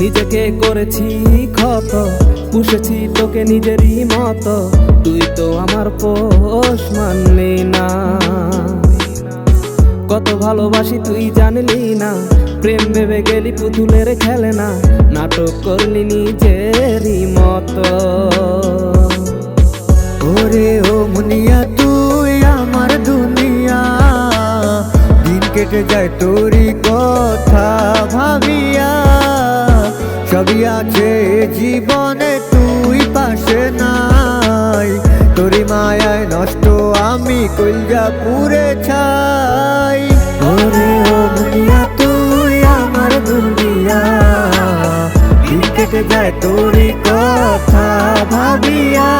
নিজেকে করেছি ক্ষত, পুষেছি তোকে নিজেরই মতো, তুই তো আমার পোষ মানলি না। কত ভালোবাসি তুই জানলি না, প্রেম ভেবে গেলি পুতুলের খেলে না নাটক করলি নিজেরই মতো। ওরে ও মুনিয়া, তুই আমার দুনিয়া, দিন কেটে যায় তোরই কথা ভাবিয়া। সবই আছে, জীবনে তুই পাশে নাই। তোরি মায়ায় নষ্ট আমি কইলা পুরে ছাই। ওরে ও মুনিয়া তুই আমার দুনিয়া। দিন কেটে যায় তোরই কথা ভাবিয়া।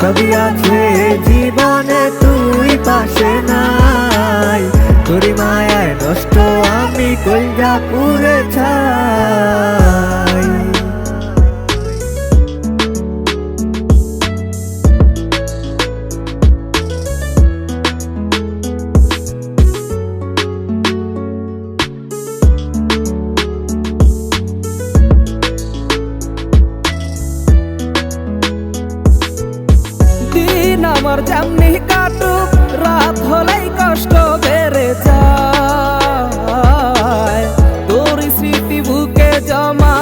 সবই আছে, জীবনে তুই পাশে নাই। তোরি মায়ায় নষ্ট আমি কইয়া পুরে ছাই। আমার যেমনি কাটুক, রাত হলেই কষ্ট বেড়ে যায়। তোর স্মৃতি বুকে জমা,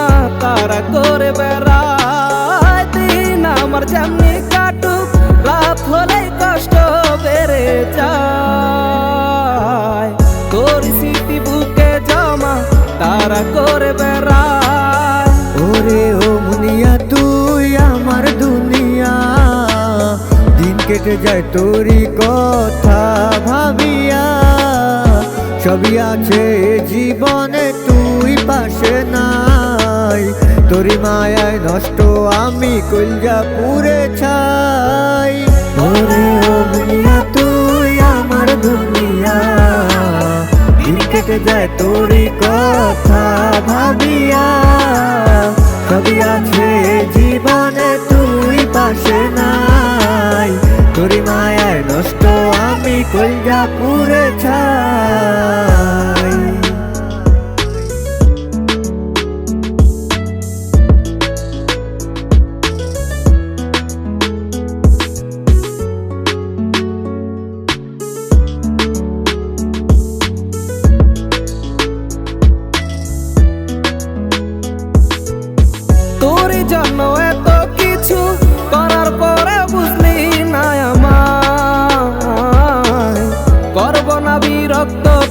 তারা করে বেড়ায়। দিন আমার যেমনি কাটুক, রাত হলেই কষ্ট বেড়ে যায়। তোর স্মৃতি বুকে জমা, তারা কেটে যায় তোরই কথা ভাবিয়া। সবই আছে জীবনে, তুই পাশে নাই। তোরি মায়ায় নষ্ট আমি কইয়া পুরে ছাই। ওরে ও মুনিয়া তুই আমার দুনিয়া। দিন কেটে যায় তোরই কথা ভাবিয়া। সবই আছে জীবনে, তুই পাশে নাই। পুরে ছাই তোর জন্য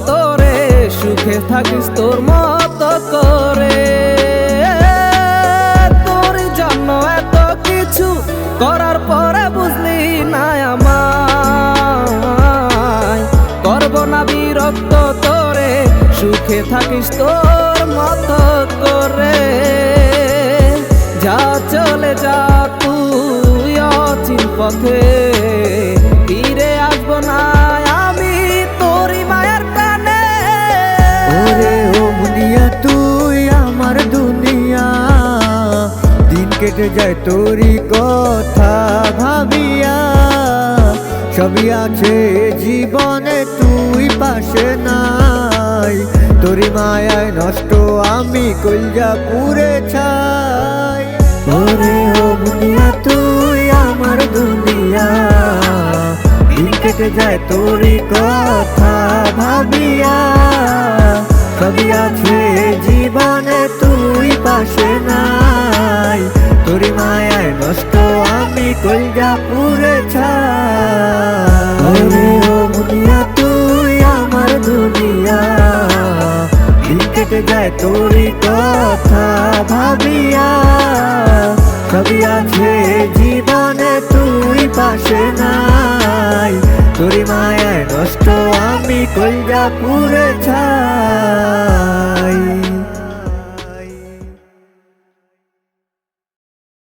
তোরে, সুখে থাকিস তোর মত করে। তোর জন্য এত কিছু করার পরে বুঝলি না আমায়। করব না বিরক্ত তোরে, সুখে থাকিস তোর মত করে। যা চলে যা, তুই অচিন পথে। কেটে যায় তোরই কথা ভাবিয়া। সবই আছে জীবনে, তুই পাশে নাই। তোরি মায়ায় নষ্ট আমি কইয়া পুরে ছাই। ওরে ও মুনিয়া তুই আমার দুনিয়া। দিন কেটে যায় তোরই কথা ভাবিয়া। সবই আছে জীবনে, তুই পাশে নাই। তোরি মায়ায় নষ্ট আমি কইয়া পুরে ছাই। ও মুনিয়া, তুই আমার দুনিয়া। দিন কেটে যায় তোরই কথা ভাবিয়া। সবই আছে জীবনে, তুই পাশে নাই। তোরি মায়ায় নষ্ট আমি কইয়া পুরে ছাই।